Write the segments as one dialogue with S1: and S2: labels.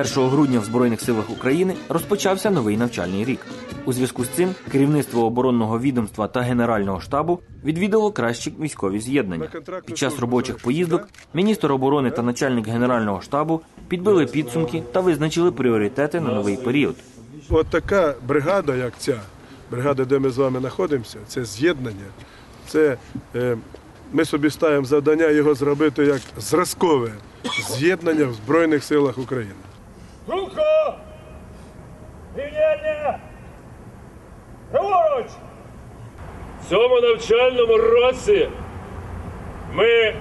S1: 1 грудня в Збройних силах України розпочався новий навчальний рік. У зв'язку з цим керівництво оборонного відомства та Генерального штабу відвідало кращі військові з'єднання. Під час робочих поїздок міністр оборони та начальник Генерального штабу підбили підсумки та визначили пріоритети на новий період.
S2: От така бригада, як ця бригада, де ми з вами знаходимося, це з'єднання. Це е, ми собі ставимо завдання його зробити як зразкове з'єднання в Збройних силах України.
S3: В цьому навчальному році ми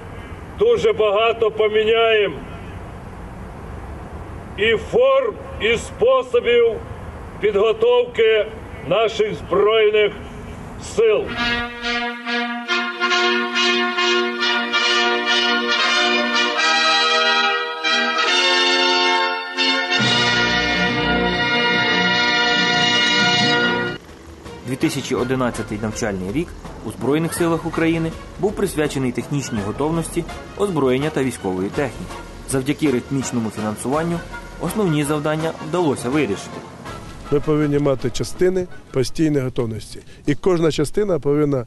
S3: дуже багато поміняємо і форм, і способів підготовки наших збройних сил.
S1: – 2011 навчальний рік у Збройних силах України був присвячений технічній готовності, озброєння та військової техніки. Завдяки ритмічному фінансуванню основні завдання вдалося вирішити.
S2: Ми повинні мати частини постійної готовності. І кожна частина повинна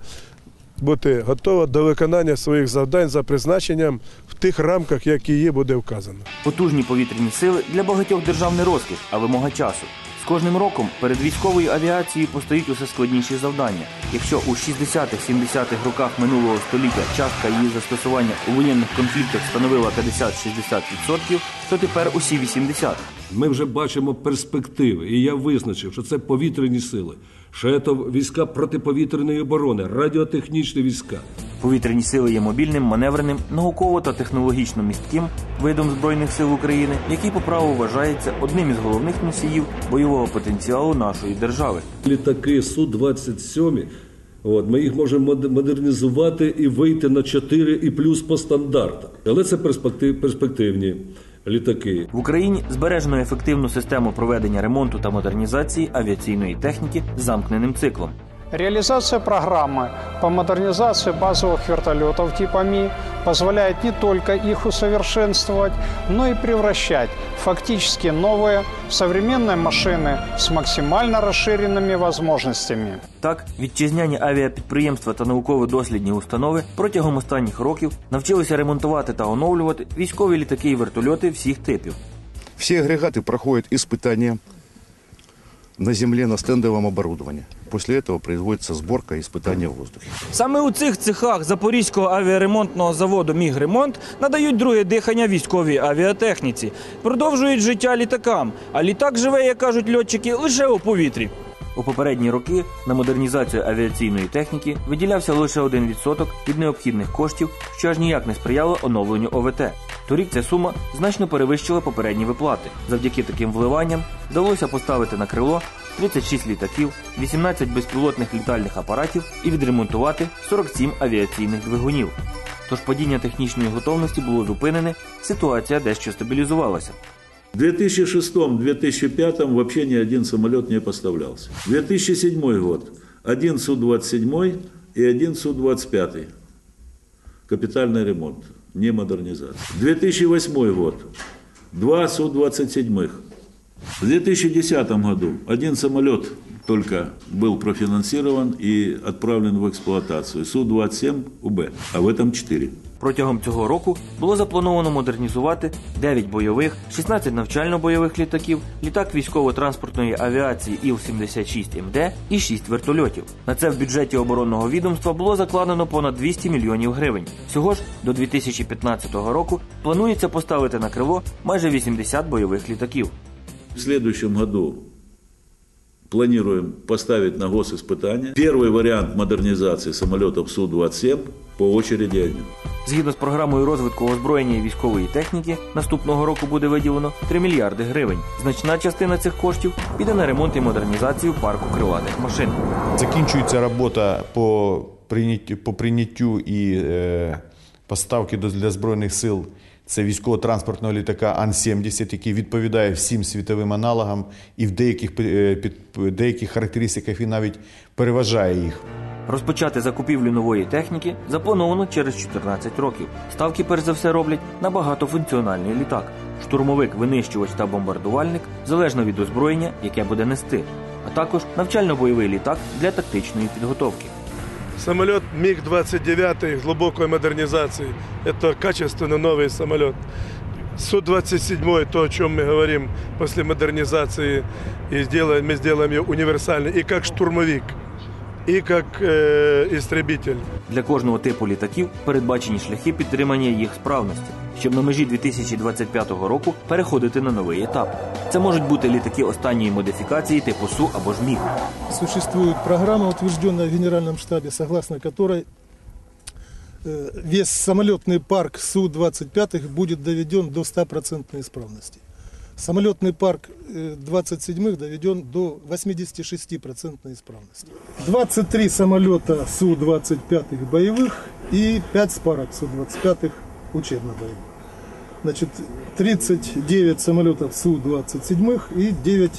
S2: бути готова до виконання своїх завдань за призначенням в тих рамках, які її буде вказано.
S1: Потужні повітряні сили для багатьох держав не розкіш, а вимога часу. Кожним роком перед військовою авіацією постають усе складніші завдання. Якщо у 60-70-х роках минулого століття частка її застосування у воєнних конфліктах становила 50-60%, то тепер усі 80%.
S4: Ми вже бачимо перспективи, і я визначив, що це повітряні сили, що це війська протиповітряної оборони, радіотехнічні війська.
S1: Повітряні сили є мобільним, маневреним, науково та технологічно містким видом збройних сил України, який по праву вважається одним із головних носіїв бойового потенціалу нашої держави.
S4: Літаки Су-27, от, ми їх можемо модернізувати і вийти на 4 і плюс по стандартах. Але це перспектив, перспективні літаки.
S1: В Україні збережено ефективну систему проведення ремонту та модернізації авіаційної техніки з замкненим циклом.
S5: Реализация программы по модернизации базовых вертолетов типа Ми позволяет не только их усовершенствовать, но и превращать фактически новые современные машины с максимально расширенными возможностями.
S1: Так, вітчизняні авіапідприємства та науково-дослідні установи протягом останніх років навчилися ремонтувати та оновлювати військові літаки і вертольоти всіх типів.
S6: Все агрегаты проходят испытания на земле на стендовом оборудовании. После этого производится сборка и испытания в воздухе.
S7: Саме у цих цехах Запорізького авіаремонтного заводу «Мігремонт» надають друге дихання військовій авіатехніці, продовжують життя літакам. А літак живе, як кажуть льотчики, лише у повітрі.
S1: У попередні роки на модернізацію авіаційної техніки виділявся лише 1% від необхідних коштів, що аж ніяк не сприяло оновленню ОВТ. Торік ця сума значно перевищила попередні виплати. Завдяки таким вливанням вдалося поставити на крило 36 літаків, 18 безпілотних літальних апаратів і відремонтувати 47 авіаційних двигунів. Тож падіння технічної готовності було зупинене, ситуація дещо стабілізувалася.
S8: В 2006-2005 вообще ни один самолет не поставлялся. 2007 год один Су-27 и один Су-25. Капитальный ремонт, не модернизация. 2008 год два Су-27. В 2010 году один самолет только был профинансирован и отправлен в эксплуатацию. Су-27УБ, а в этом 4.
S1: Протягом цього року було заплановано модернізувати 9 бойових, 16 навчально-бойових літаків, літак військово-транспортної авіації Іл-76МД і 6 вертольотів. На це в бюджеті оборонного відомства було закладено понад 200 мільйонів гривень. Всього ж до 2015 року планується поставити на крило майже 80 бойових літаків.
S8: В следующем году планируем поставить на госиспытание первый вариант модернизации самолетов Су-27 по очереди один.
S1: Згідно з програмою розвитку озброєння і військової техніки, наступного року буде виділено 3 мільярди гривень. Значна частина цих коштів піде на ремонт і модернізацію парку крилатих машин.
S9: Закінчується робота по прийняттю, по прийняттю і е, поставки для Збройних сил. Це військово-транспортного літака Ан-70, який відповідає всім світовим аналогам і в деяких, е, під, деяких характеристиках він навіть переважає їх.
S1: Розпочати закупівлю нової техніки заплановано через 14 років. Ставки, перш за все, роблять на багатофункціональний літак. Штурмовик, винищувач та бомбардувальник залежно від озброєння, яке буде нести, а також навчально-бойовий літак для тактичної підготовки.
S2: Самолет МиГ-29 глубокой модернизации. Это качественно новый самолет. Су-27, то, о чем мы говорим после модернизации, и сделаем, мы сделаем ее универсальной и как штурмовик, и как э, истребитель.
S1: Для кожного типу літаків передбачені шляхи підтримання їх справності, щоб на межі 2025 року переходити на новий етап. Це можуть бути літаки останньої модифікації типу Су або ж МіГ.
S10: Существует программа, утвержденная в Генеральном штабе, согласно которой э, весь самолетный парк Су-25 будет доведен до 100% исправности. Самолетный парк э, 27-х доведен до 86% исправности. 23 самолета Су-25 боевых и 5 спарок Су-25 учебно-боевых. Значит, 39 самолетов Су-27 и 9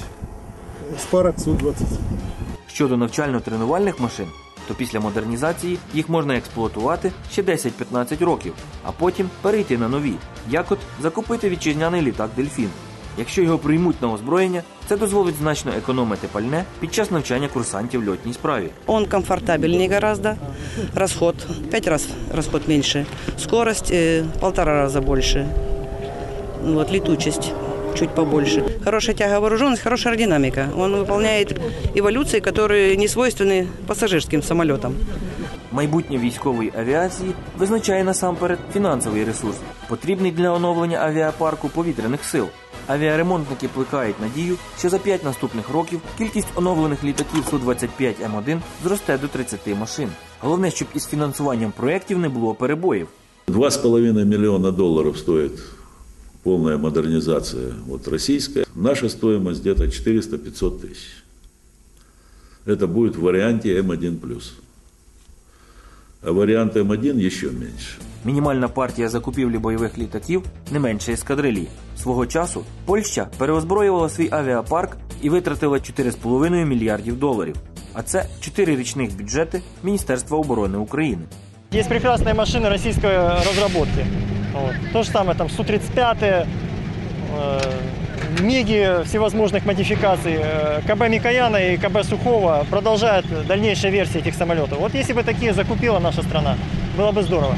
S10: спарок Су-27.
S1: Щодо навчально-тренувальних машин, то після модернізації їх можна експлуатувати ще 10-15 років, а потім перейти на нові, як от закупити вітчизняний літак Дельфін. Якщо його приймуть на озброєння, це дозволить значно економити пальне під час навчання курсантів в льотній справі.
S11: Он комфортабельнее гораздо, расход пять раз расход меньше, скорость э, полтора раза больше, вот летучесть чуть побольше. Хорошая тяговооруженность, хорошая аэродинамика. Он выполняет эволюции, которые не свойственны пассажирским самолетам.
S1: Майбутнє військової авіації визначає насамперед фінансовий ресурс, потрібний для оновлення авіапарку повітряних сил. Авіаремонтники плекають надію, що за 5 наступних років кількість оновлених літаків Су-25М1 зросте до 30 машин. Головне, щоб із фінансуванням проєктів не було перебоїв.
S8: 2,5 миллиона долларов стоит полная модернизация вот, российская. Наша стоимость где-то 400-500 тысяч. Это будет в варианте М1+. А вариант М1 еще меньше.
S1: Мінімальна партія закупівлі бойових літаків не менше ескадрилії. Свого часу Польща переозброювала свій авіапарк і витратила 4,5 мільярдів доларів. А це 4 річних бюджети Міністерства оборони України.
S12: Есть прекрасные машины российской разработки. Вот. То же самое, там Су-35, э, МИГи всевозможных модификаций, э, КБ Микояна и КБ Сухого продолжают дальнейшие версии этих самолетов. Вот если бы такие закупила наша страна, было бы здорово.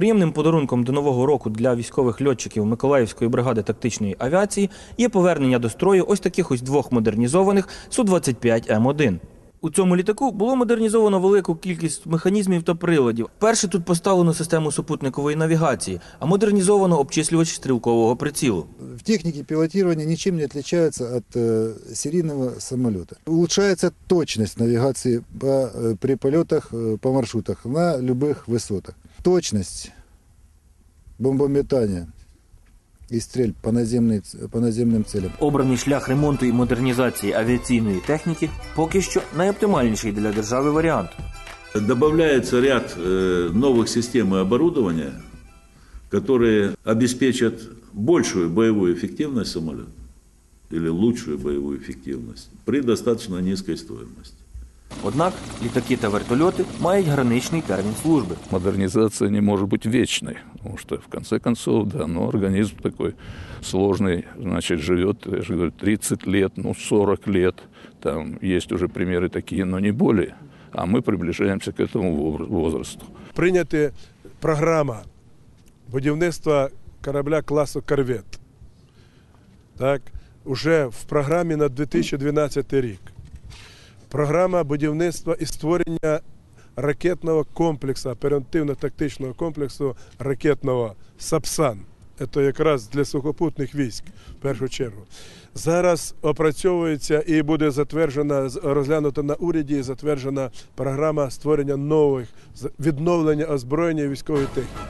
S7: Приємним подарунком до нового року для військових льотчиків Миколаївської бригади тактичної авіації є повернення до строю ось таких ось двох модернізованих Су-25М1. У цьому літаку було модернізовано велику кількість механізмів та приладів. Перше тут поставлено систему супутникової навігації, а модернізовано обчислювач стрілкового прицілу.
S13: В технике пилотирования ничем не отличается от э, серийного самолета. Улучшается точность навигации по, э, при полетах э, по маршрутах на любых высотах. Точность бомбометания и стрельб по, наземной, ц- по наземным целям.
S1: Обраний шлях ремонту і модернізації авіаційної техніки поки що найоптимальніший для держави варіант.
S8: Добавляется ряд э, новых систем и оборудования, которые обеспечат большую боевую эффективность самолета или лучшую боевую эффективность при достаточно низкой стоимости.
S1: Однак літаки та вертольоти мають граничний термін служби.
S14: Модернизация не может быть вечной, потому что в конце концов, да, ну, организм такой сложный, значит, живет, я же говорю, 30 лет, ну, 40 лет, там есть уже примеры такие, но не более, а мы приближаемся к этому вор- возрасту.
S2: Прийняти програма будівництва корабля класу Корвет. Так, уже в програмі на 2012 рік. Програма будівництва і створення ракетного комплексу, оперативно-тактичного комплексу ракетного САПСАН. Це якраз для сухопутних військ в першу чергу. Зараз опрацьовується і буде затверджена, розглянута на уряді і затверджена програма створення нових відновлення озброєння і військової техніки.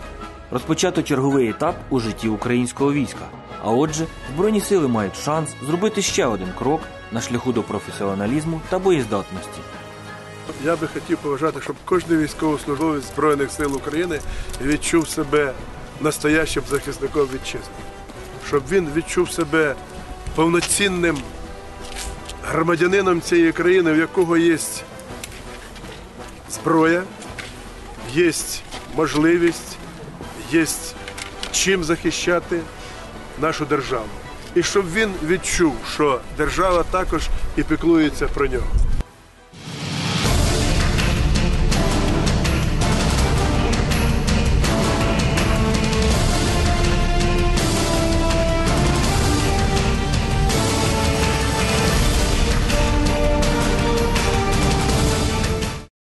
S1: Розпочато черговий етап у житті українського війська. А отже, Збройні сили мають шанс зробити ще один крок на шляху до професіоналізму та боєздатності.
S2: Я би хотів побажати, щоб кожен військовослужбовець Збройних сил України відчув себе настоящим захисником вітчизни, щоб він відчув себе повноцінним громадянином цієї країни, в якого є зброя, є можливість, є чим захищати нашу державу. І щоб він відчув, що держава також і піклується про нього.